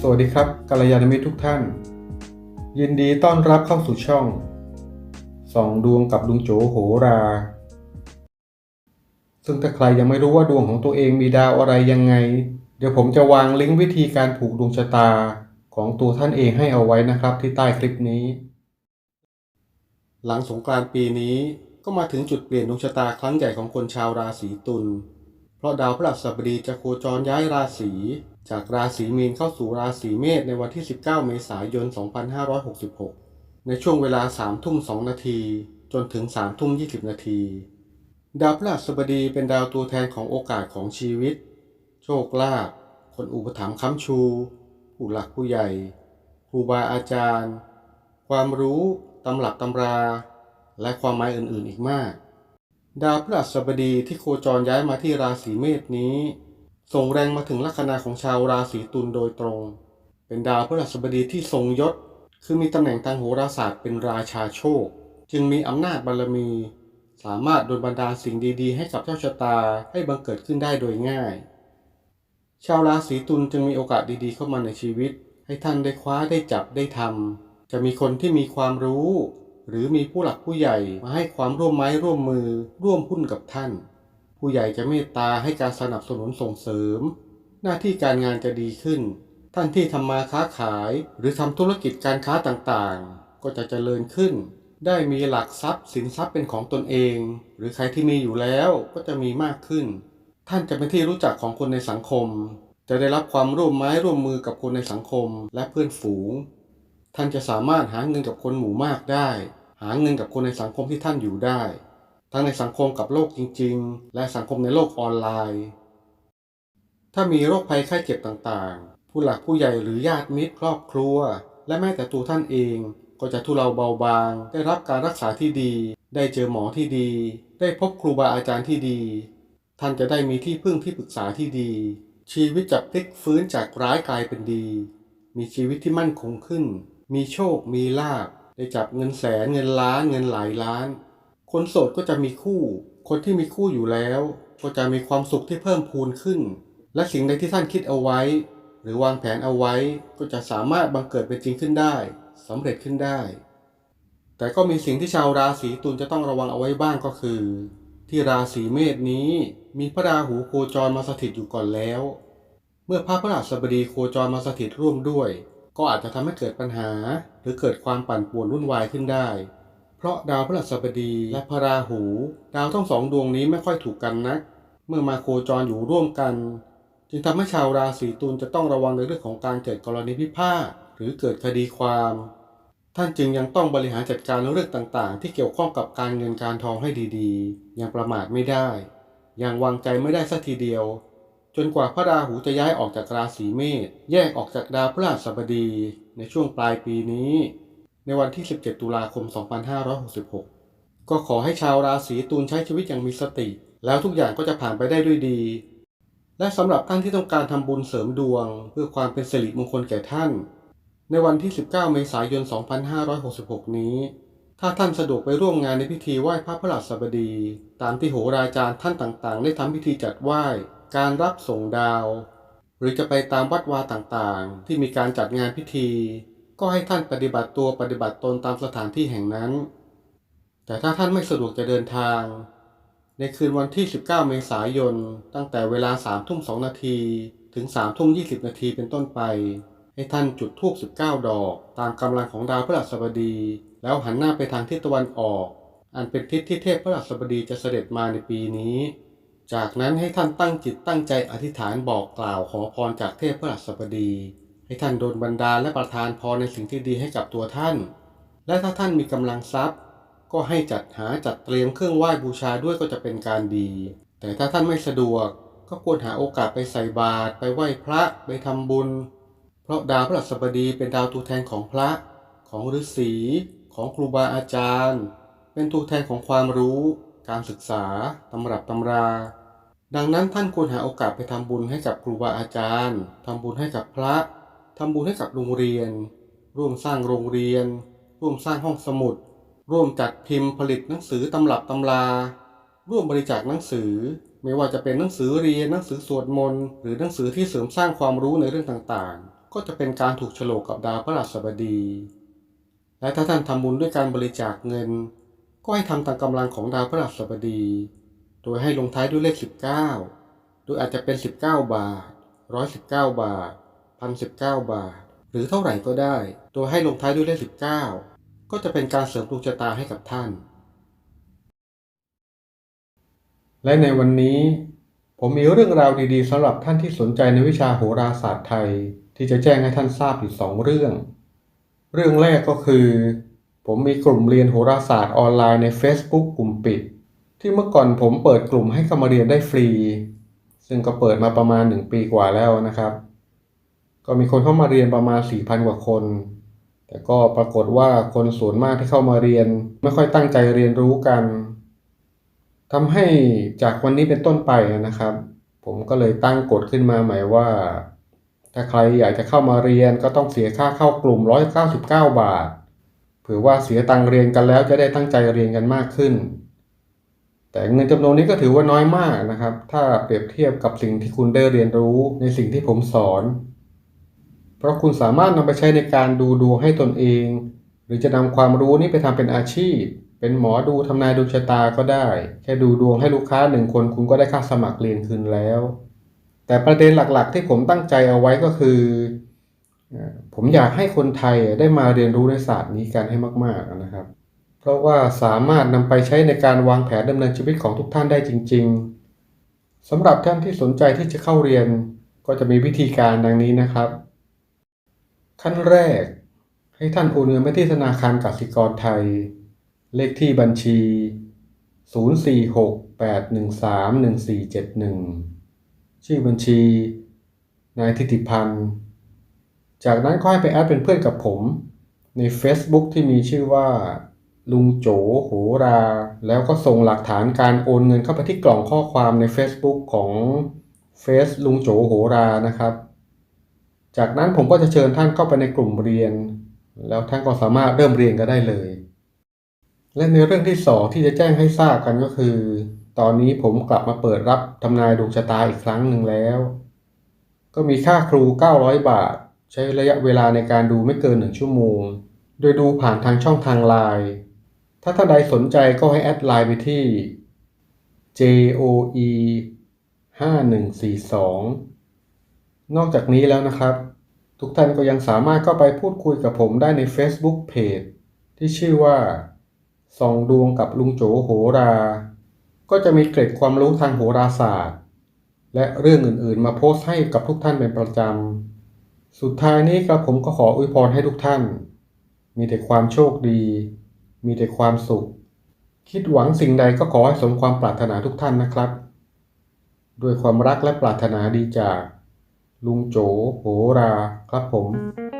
สวัสดีครับกัลยาณมิตรทุกท่าน ยินดีต้อนรับเข้าสู่ช่องส่องดวงกับลุงโจโหรา ซึ่งถ้าใครยังไม่รู้ว่าดวงของตัวเองมีดาวอะไรยังไง เดี๋ยวผมจะวางลิงก์วิธีการผูกดวงชะตาของตัวท่านเองให้เอาไว้นะครับที่ใต้คลิปนี้ หลังสงกรานต์ปีนี้ก็มาถึงจุดเปลี่ยนดวงชะตาครั้งใหญ่ของคนชาวราศีตุล เพราะดาวพฤหัสบดีจะโคจรย้ายราศี จากราศีมีนเข้าสู่ราศีเมษในวันที่ 19 เมษายน 2566 ในช่วงเวลา 3 ทุ่ม 2 นาที จนถึง 3 ทุ่ม 20 นาที ดาวพฤหัสบดีเป็นดาวตัวแทนของโอกาสของชีวิต โชคลาภคนอุปถัมภ์ค้ำชู ผู้หลักผู้ใหญ่ครูบาอาจารย์ ความรู้ตำรับตำรา และความหมายอื่นๆอีกมาก ดาวพฤหัสบดีที่โคจรย้ายมาที่ราศีเมษนี้ ส่งแรงมาถึงลัคนาของชาวราศีตุลโดยตรง เป็นดาวพฤหัสบดีที่ทรงยศ คือมีตำแหน่งทางโหราศาสตร์เป็นราชาโชค จึงมีอำนาจบารมี สามารถดลบันดาลสิ่งดีๆ ให้กับเจ้าชะตาให้บังเกิดขึ้นได้โดยง่าย ชาวราศีตุลจึงมีโอกาสดีๆเข้ามาในชีวิต ให้ท่านได้คว้าได้จับได้ทำจะมีคนที่มีความรู้ หรือมีผู้หลักผู้ใหญ่มาให้ความร่วมไม้ร่วมมือร่วมหุ้นกับท่าน ผู้ใหญ่จะเมตตาให้การสนับสนุนส่งเสริม หน้าที่การงานจะดีขึ้น ท่านที่ทำมาค้าขาย หรือทำธุรกิจการค้าต่างๆ ก็จะเจริญขึ้น ได้มีหลักทรัพย์สินทรัพย์เป็นของตนเอง หรือใครที่มีอยู่แล้วก็จะมีมากขึ้น ท่านจะเป็นที่รู้จักของคนในสังคม จะได้รับความร่วมไม้ร่วมมือกับคนในสังคมและเพื่อนฝูงท่านจะสามารถหาเงินกับคนหมู่มากได้ หาเงินกับคนในสังคมที่ท่านอยู่ได้ ทั้งในสังคมกับโลกจริง ๆ และสังคมในโลกออนไลน์ ถ้ามีโรคภัยไข้เจ็บต่างๆ ผู้หลักผู้ใหญ่หรือญาติมิตรครอบครัว และแม้แต่ตัวท่านเองก็จะทุเลาเบาบาง ได้รับการรักษาที่ดี ได้เจอหมอที่ดี ได้พบครูบาอาจารย์ที่ดี ท่านจะได้มีที่พึ่งที่ปรึกษาที่ดี ชีวิตจะพลิกฟื้นจากร้ายกลายเป็นดี มีชีวิตที่มั่นคงขึ้น มีโชค มีลาภ ได้จับเงินแสนเงินล้านเงินหลายล้าน คนโสดก็จะมีคู่ คนที่มีคู่อยู่แล้ว ก็จะมีความสุขที่เพิ่มพูนขึ้น และสิ่งใดที่ท่านคิดเอาไว้ หรือวางแผนเอาไว้ก็จะสามารถบังเกิดเป็นจริงขึ้นได้สำเร็จขึ้นได้ แต่ก็มีสิ่งที่ชาวราศีตุลจะต้องระวังเอาไว้บ้างก็คือ ที่ราศีเมษนี้มีพระราหูโคจรมาสถิตอยู่ก่อนแล้ว เมื่อพระพฤหัสบดีโคจรมาสถิตร่วมด้วย ก็อาจจะทำให้เกิดปัญหา หรือเกิดความปั่นป่วนวุ่นวายขึ้นได้ เพราะดาวพฤหัสบดีและพระราหู ดาวทั้งสองดวงนี้ไม่ค่อยถูกกันนัก เมื่อมาโคจรอยู่ร่วมกัน จึงทำให้ชาวราศีตุลจะต้องระวังในเรื่องของการเกิดกรณีพิพาทหรือเกิดคดีความ ท่านจึงยังต้องบริหารจัดการเรื่องต่างๆ ที่เกี่ยวข้องกับการเงินการทองให้ดีๆยังประมาทไม่ได้ยังวางใจไม่ได้สักทีเดียว จนกว่าพระราหูจะย้ายออกจากราศีเมษแยกออกจากดาวพฤหัสบดีในช่วงปลายปีนี้ ในวันที่ 17 ตุลาคม 2566 ก็ขอให้ชาวราศีตุลใช้ชีวิตอย่างมีสติ แล้วทุกอย่างก็จะผ่านไปได้ด้วยดี และสำหรับท่านที่ต้องการทำบุญเสริมดวง เพื่อความเป็นสิริมงคลแก่ท่าน ในวันที่ 19 เมษายน 2566 นี้ ถ้าท่านสะดวกไปร่วมงานในพิธีไหว้พระพฤหัสบดี ตามที่โหราจารย์ท่านต่างๆ ได้ทำพิธีจัดไหว้ การรับส่งดาว หรือจะไปตามวัดวาต่างๆ ที่มีการจัดงานพิธี ก็ให้ท่านปฏิบัติตัวปฏิบัติตนตามสถานที่แห่งนั้น แต่ถ้าท่านไม่สะดวกจะเดินทาง ในคืนวันที่ 19 เมษายน ตั้งแต่เวลา3ทุ่ม2นาทีถึง3ทุ่ม20 นาทีเป็นต้นไป ให้ท่านจุดธูป19 ดอก ตามกำลังของดาวพฤหัสบดี แล้วหันหน้าไปทางทิศตะวันออก อันเป็นทิศที่เทพพฤหัสบดีจะเสด็จมาในปีนี้ จากนั้นให้ท่านตั้งจิตตั้งใจอธิษฐานบอกกล่าวขอพรจากเทพพฤหัสบดี ให้ท่านโดนบันดาลและประทานพรในสิ่งที่ดีให้กับตัวท่าน และถ้าท่านมีกำลังทรัพย์ ก็ให้จัดหาจัดเตรียมเครื่องไหว้บูชาด้วยก็จะเป็นการดี แต่ถ้าท่านไม่สะดวกก็ควรหาโอกาสไปใส่บาตรไปไหว้พระไปทำบุญ เพราะดาวพฤหัสบดีเป็นดาวตัวแทนของพระ ของฤาษีของครูบาอาจารย์ เป็นตัวแทนของความรู้ การศึกษา ตำรับตำรา ดังนั้นท่านควรหาโอกาสไปทำบุญให้กับครูบาอาจารย์ทำบุญให้กับพระทำบุญให้กับโรงเรียน ร่วมสร้างโรงเรียน ร่วมสร้างห้องสมุด ร่วมจัดพิมพ์ผลิตหนังสือตำรับตำรา ร่วมบริจาคหนังสือ ไม่ว่าจะเป็นหนังสือเรียนหนังสือสวดมนต์หรือหนังสือที่เสริมสร้างความรู้ในเรื่องต่างๆ ก็จะเป็นการถูกโฉลกกับดาวพฤหัสบดี และถ้าท่านทำบุญด้วยการบริจาคเงิน ก็ให้ทำตามกำลังของดาวพฤหัสบดี โดยให้ลงท้ายด้วยเลข 19 โดยอาจจะเป็น 19 บาท 119 บาท 1,019 บาท หรือเท่าไหร่ก็ได้ โดยให้ลงท้ายด้วยเลข 19 ก็จะเป็นการเสริมดวงชะตาให้กับท่าน และในวันนี้ ผมมีเรื่องราวดีๆสำหรับท่านที่สนใจในวิชาโหราศาสตร์ไทย ที่จะแจ้งให้ท่านทราบอยู่สองเรื่อง เรื่องแรกก็คือ ผมมีกลุ่มเรียนโหราศาสตร์ออนไลน์ใน Facebook กลุ่มปิด ที่เมื่อก่อนผมเปิดกลุ่มให้เข้ามาเรียนได้ฟรี ซึ่งก็เปิดมาประมาณ 1 ปีกว่าแล้วนะครับ ก็มีคนเข้ามาเรียนประมาณ 4,000 กว่าคน แต่ก็ปรากฏว่าคนส่วนมากที่เข้ามาเรียน ไม่ค่อยตั้งใจเรียนรู้กันทำให้จากวันนี้เป็นต้นไปนะครับ ผมก็เลยตั้งกฎขึ้นมาใหม่ว่า ถ้าใครอยากจะเข้ามาเรียนก็ต้องเสียค่าเข้ากลุ่ม 199 บาท เผื่อว่าเสียตังเรียนกันแล้วจะได้ตั้งใจเรียนกันมากขึ้น แต่เงินจำนวนนี้ก็ถือว่าน้อยมากนะครับ ถ้าเปรียบเทียบกับสิ่งที่คุณได้เรียนรู้ในสิ่งที่ผมสอน เพราะคุณสามารถนำไปใช้ในการดูดวงให้ตนเอง หรือจะนำความรู้นี้ไปทำเป็นอาชีพ เป็นหมอดูทำนายดวงชะตาก็ได้ แค่ดูดวงให้ลูกค้าหนึ่งคนคุณก็ได้ค่าสมัครเรียนคืนแล้ว แต่ประเด็นหลักๆ ที่ผมตั้งใจเอาไว้ก็คือ ผมอยากให้คนไทยได้มาเรียนรู้ในศาสตร์นี้กันให้มาก ๆนะครับ เพราะว่าสามารถนำไปใช้ในการวางแผนดำเนินชีวิตของทุกท่านได้จริง ๆสำหรับท่านที่สนใจที่จะเข้าเรียนก็จะมีวิธีการดังนี้นะครับ ขั้นแรก ให้ท่านโอนเงินไปที่ธนาคารกสิกรไทย เลขที่บัญชี 046-813-1471ชื่อบัญชี นายทิติพันธ์ จากนั้นก็ให้ไปแอดเป็นเพื่อนกับผม ใน Facebook ที่มีชื่อว่า ลุงโจโหรา แล้วก็ส่งหลักฐานการโอนเงินเข้าไปที่กล่องข้อความใน Facebook ของเฟซลุงโจโหรานะครับ จากนั้นผมก็จะเชิญท่านเข้าไปในกลุ่มเรียน แล้วท่านก็สามารถเริ่มเรียนก็ได้เลย และในเรื่องที่สองที่จะแจ้งให้ทราบกันก็คือ ตอนนี้ผมกลับมาเปิดรับทำนายดวงชะตาอีกครั้งหนึ่งแล้ว ก็มีค่าครู 900 บาท ใช้ระยะเวลาในการดูไม่เกิน1ชั่วโมง โดยดูผ่านทางช่องทางไลน์ถ้าท่านใดสนใจก็ให้แอดไลน์ไปที่ JOE 5142 นอกจากนี้แล้วนะครับ ทุกท่านก็ยังสามารถเข้าไปพูดคุยกับผมได้ใน Facebook Page ที่ชื่อว่าส่องดวงกับลุงโจโหรา ก็จะมีเกร็ดความรู้ทางโหราศาสตร์ และเรื่องอื่นๆ มาโพสต์ให้กับทุกท่านเป็นประจำ สุดท้ายนี้ครับผมก็ขออวยพรให้ทุกท่าน มีแต่ความโชคดี มีแต่ความสุข คิดหวังสิ่งใดก็ขอให้สมความปรารถนาทุกท่านนะครับ ด้วยความรักและปรารถนาดีจาก ลุงโจโหราครับผม